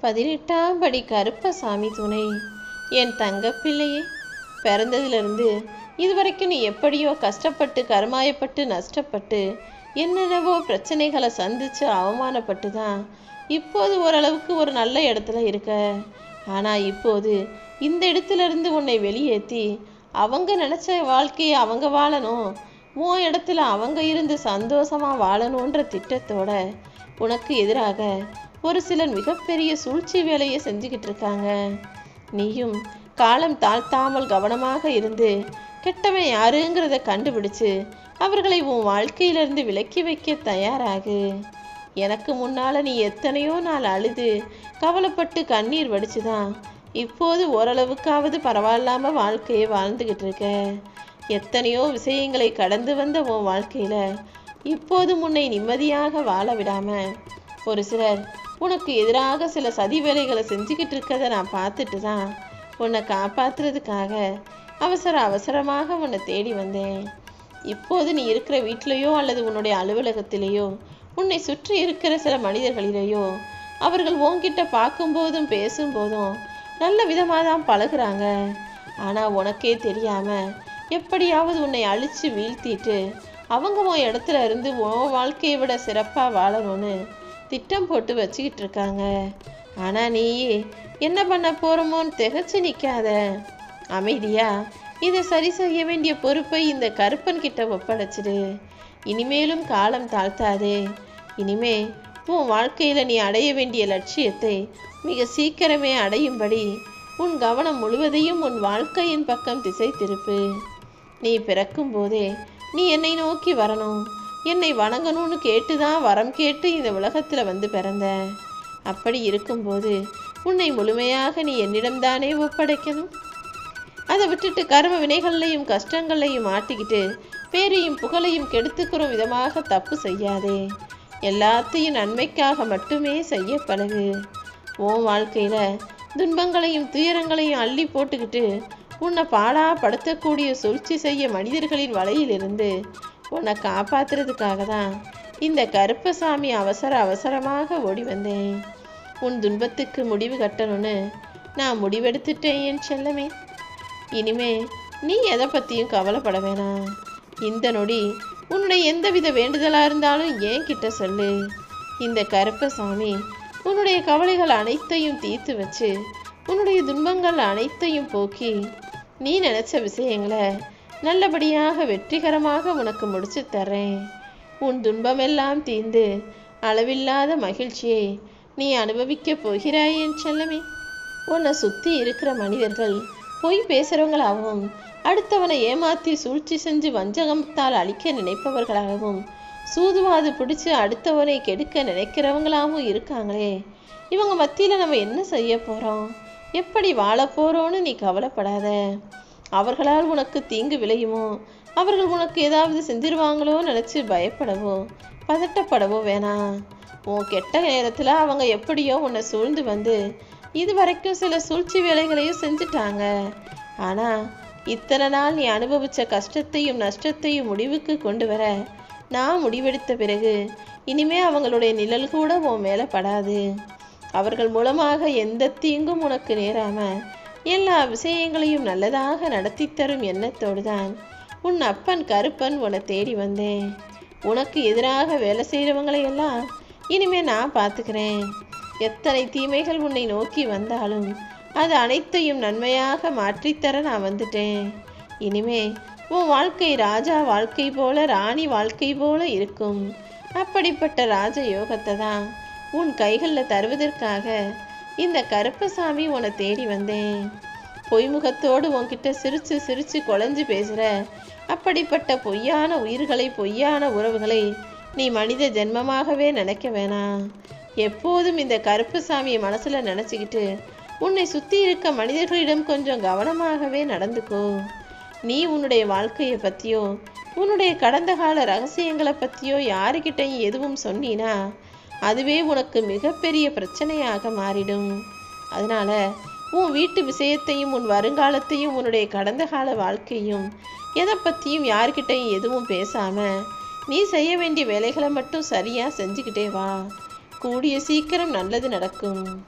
பதினெட்டாம் படி கருப்பசாமி துணை. என் தங்கப்பிள்ளையே பிறந்ததிலிருந்து இதுவரைக்கும் நீ எப்படியோ கஷ்டப்பட்டு கருமாயப்பட்டு நஷ்டப்பட்டு என்னென்னவோ பிரச்சனைகளை சந்தித்து அவமானப்பட்டு தான் இப்போது ஓரளவுக்கு ஒரு நல்ல இடத்துல இருக்க. ஆனால் இப்போது இந்த இடத்துல இருந்து உன்னை வெளியேற்றி அவங்க நினச்ச வாழ்க்கையை அவங்க வாழணும் உன் இடத்துல அவங்க இருந்து சந்தோஷமா வாழணுன்ற திட்டத்தோட உனக்கு எதிராக ஒரு சிலர் மிகப்பெரிய சூழ்ச்சி வேலையை செஞ்சுக்கிட்டு இருக்காங்க நீயும் காலம் தாழ்த்தாமல் கவனமாக இருந்து கெட்டவன் யாருங்கிறத கண்டுபிடிச்சு அவர்களை உன் வாழ்க்கையிலிருந்து விலக்கி வைக்க தயாராகு. எனக்கு முன்னால நீ எத்தனையோ நாள் அழுது கவலைப்பட்டு கண்ணீர் வடிச்சுதான் இப்போது ஓரளவுக்காவது பரவாயில்லாம வாழ்க்கையை வாழ்ந்துகிட்டு இருக்க எத்தனையோ விஷயங்களை கடந்து வந்த உன் வாழ்க்கையில இப்போது உன்னை நிம்மதியாக வாழ விடாம ஒரு சிலர் உனக்கு எதிராக சில சதி வேலைகளை செஞ்சுக்கிட்டு இருக்கதை நான் பார்த்துட்டு தான் உன்னை காப்பாத்துறதுக்காக அவசர அவசரமாக உன்னை தேடி வந்தேன். இப்போது நீ இருக்கிற வீட்டிலேயோ அல்லது உன்னுடைய அலுவலகத்திலேயோ உன்னை சுற்றி இருக்கிற சில மனிதர்களிலேயோ அவர்கள் உன்கிட்ட பார்க்கும்போதும் பேசும்போதும் நல்ல விதமாக தான் பழகுறாங்க. ஆனால் உனக்கே தெரியாம எப்படியாவது உன்னை அழிச்சு வீழ்த்திட்டு அவங்க உன் இடத்துல இருந்து உன் வாழ்க்கையை விட சிறப்பாக வாழணும்னு திட்டம் போட்டு வச்சுக்கிட்டு இருக்காங்க. ஆனால் நீ என்ன பண்ண போகிறோமோன்னு திகச்சு நிற்காத அமைதியா இதை சரி செய்ய வேண்டிய பொறுப்பை இந்த கருப்பன் கிட்ட ஒப்படைச்சிடு. இனிமேலும் காலம் தாழ்த்தாதே. இனிமே உன் வாழ்க்கையில் நீ அடைய வேண்டிய லட்சியத்தை மிக சீக்கிரமே அடையும்படி உன் கவனம் முழுவதையும் உன் வாழ்க்கையின் பக்கம் திசை திருப்பு. நீ பிறக்கும் போதே நீ என்னை நோக்கி வரணும். என்னை வணங்கணும்னு கேட்டு தான் வரம் கேட்டு இந்த உலகத்தில் வந்து பிறந்த. அப்படி இருக்கும்போது உன்னை முழுமையாக நீ என்னிடம்தானே ஒப்படைக்கணும்? அதை விட்டுட்டு கர்ம வினைகள்லையும் கஷ்டங்களையும் மாட்டிக்கிட்டு பேரையும் புகழையும் கெடுத்துக்கிற விதமாக தப்பு செய்யாதே. எல்லாத்தையும் நன்மைக்காக மட்டுமே செய்ய பழகு. உன் வாழ்க்கையில் துன்பங்களையும் துயரங்களையும் அள்ளி போட்டுக்கிட்டு உன்னை பாடா படுத்தக்கூடிய சூழ்ச்சி செய்ய மனிதர்களின் வலையிலிருந்து உன்னை காப்பாத்துறதுக்காக தான் இந்த கருப்பசாமி அவசர அவசரமாக ஓடி வந்தேன். உன் துன்பத்துக்கு முடிவு கட்டணும்னு நான் முடிவெடுத்துட்டேன் என் செல்லமே. இனிமே நீ எதை பற்றியும் கவலைப்பட வேணாம். இந்த நொடி உன்னுடைய எந்தவித வேண்டுதலாக இருந்தாலும் ஏன் கிட்ட சொல்லு. இந்த கருப்பசாமி உன்னுடைய கவலைகள் அனைத்தையும் தீர்த்து வச்சு உன்னுடைய துன்பங்கள் அனைத்தையும் போக்கி நீ நினைச்ச விஷயங்களை நல்லபடியாக வெற்றிகரமாக உனக்கு முடிச்சு தர்றேன். உன் துன்பமெல்லாம் தீர்ந்து அளவில்லாத மகிழ்ச்சியை நீ அனுபவிக்கப் போகிறாய் என் செல்லமே. உன்னை சுற்றி இருக்கிற மனிதர்கள் பொய் பேசுகிறவங்களாகவும் அடுத்தவனை ஏமாத்தி சூழ்ச்சி செஞ்சு வஞ்சகத்தால் அழிக்க நினைப்பவர்களாகவும் சூதுவாது பிடிச்சு அடுத்தவனை கெடுக்க நினைக்கிறவங்களாகவும் இருக்காங்களே. இவங்க மத்தியில் நம்ம என்ன செய்ய போகிறோம் எப்படி வாழப்போகிறோன்னு நீ கவலைப்படாத. அவர்களால் உனக்கு தீங்கு விளையுமோ? அவர்கள் உனக்கு ஏதாவது செஞ்சிருவாங்களோ நினச்சி பயப்படவோ? பதட்டப்படவோ வேணாம் உன் கெட்ட நேரத்தில் அவங்க எப்படியோ உன்னை சூழ்ந்து வந்து இது வரைக்கும் சில சூழ்ச்சி வேலைகளையும் செஞ்சுட்டாங்க. ஆனால் இத்தனை நாள் நீ அனுபவிச்ச கஷ்டத்தையும் நஷ்டத்தையும் முடிவுக்கு கொண்டு வர நான் முடிவெடுத்த பிறகு இனிமே அவங்களுடைய நிழல் கூட உன் மேலே படாது. அவர்கள் மூலமாக எந்த தீங்கும் உனக்கு நேராம? எல்லா விஷயங்களையும் நல்லதாக நடத்தி தரும் எண்ணத்தோடு தான் உன் அப்பன் கருப்பன் உன்னை தேடி வந்தேன். உனக்கு எதிராக வேலை செய்கிறவங்களையெல்லாம் இனிமே நான் பார்த்துக்கிறேன். எத்தனை தீமைகள் உன்னை நோக்கி வந்தாலும் அது அனைத்தையும் நன்மையாக மாற்றித்தர நான் வந்துட்டேன். இனிமே உன் வாழ்க்கை ராஜா வாழ்க்கை போல ராணி வாழ்க்கை போல இருக்கும். அப்படிப்பட்ட ராஜ யோகத்தை தான் உன் கைகளில் தருவதற்காக இந்த கருப்பசாமி உன்னை தேடி வந்தேன். பொய்முகத்தோடு உன்கிட்ட சிரிச்சு சிரிச்சு குழஞ்சு பேசுகிற அப்படிப்பட்ட பொய்யான உயிர்களை பொய்யான உறவுகளை நீ மனித ஜென்மமாகவே நினைக்க வேணாம். எப்போதும் இந்த கருப்புசாமியை மனசில் நினச்சிக்கிட்டு உன்னை சுற்றி இருக்க மனிதர்களிடம் கொஞ்சம் கவனமாகவே நடந்துக்கோ. நீ உன்னுடைய வாழ்க்கையை பற்றியோ உன்னுடைய கடந்த கால ரகசியங்களை பற்றியோ யாருக்கிட்டையும் எதுவும் சொன்னீனா அதுவே உனக்கு மிகப்பெரிய பிரச்சனையாக மாறிடும். அதனால உன் வீட்டு விஷயத்தையும் உன் வருங்காலத்தையும் உன்னுடைய கடந்த கால வாழ்க்கையும் எதை பற்றியும் யார்கிட்டையும் எதுவும் பேசாம நீ செய்ய வேண்டிய வேலைகளை மட்டும் சரியாக செஞ்சுக்கிட்டே வா. கூடிய சீக்கிரம் நல்லது நடக்கும்.